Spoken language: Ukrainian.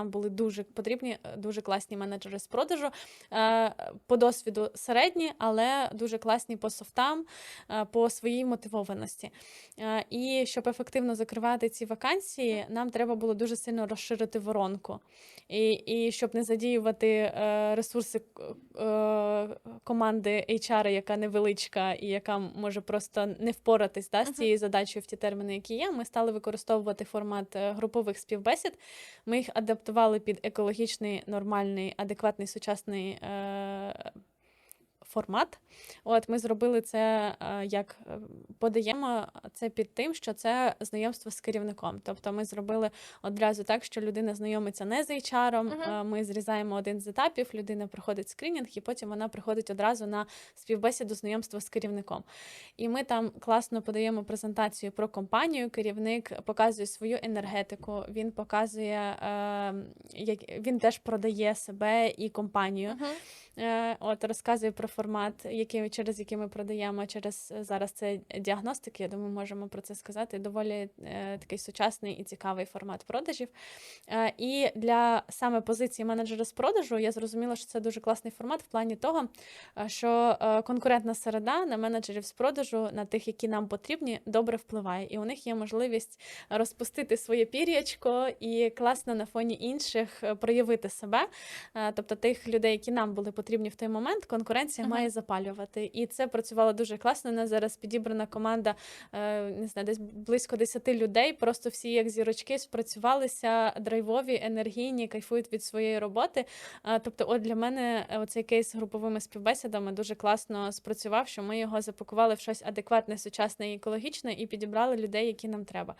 Нам були дуже потрібні, е, дуже класні менеджери з продажу. Е, По досвіду середні, але дуже класні по софтам, е, по своїй мотивованості. І щоб ефективно закривати ці вакансії, нам треба було дуже сильно розширити воронку. І, і щоб не задіювати ресурси команди HR, яка невеличка і яка може просто не впоратись да, з цією задачею в ті терміни, які є, ми стали використовувати формат групових співбесід. Ми їх адаптували під екологічний, нормальний, адекватний сучасний е, формат. От ми зробили це е, як е, подаємо це під тим, що це знайомство з керівником. Тобто ми зробили одразу так, що людина знайомиться не з HR, Мгм. е, ми зрізаємо один з етапів, людина проходить скринінг, і потім вона приходить одразу на співбесіду знайомства з керівником. І ми там класно подаємо презентацію про компанію. Керівник показує свою енергетику, він показує, як він теж продає себе і компанію. Мгм. Е, От розказує про формат, який, через який ми продаємо. Через е, зараз це діагностики. Я думаю, можемо про це сказати. Доволі е, такий сучасний і цікавий формат продажів. Е, і для саме позиції менеджера з продажу я зрозуміла, що це дуже класний формат в плані того, е, що е, конкурентна середа на менеджерів з продажу, на тих, які нам потрібні, добре впливає. І у них є можливість розпустити своє пір'ячко і класно на фоні інших е, проявити себе. Е, Тобто тих людей, які нам були потрібні в той момент, конкуренція Мгм. має запалювати. І це працювало дуже класно. У нас зараз підібрана команда, е, не знаю, десь близько 10 людей. Просто всі як зірочки спрацювалися, драйвові, енергійні, кайфують від своєї роботи. Е, Тобто, от для мене е, оцей кейс з груповими співбесідами дуже класно спрацював, що ми його запакували в щось адекватне, сучасне і екологічне і підібрали людей, які нам треба.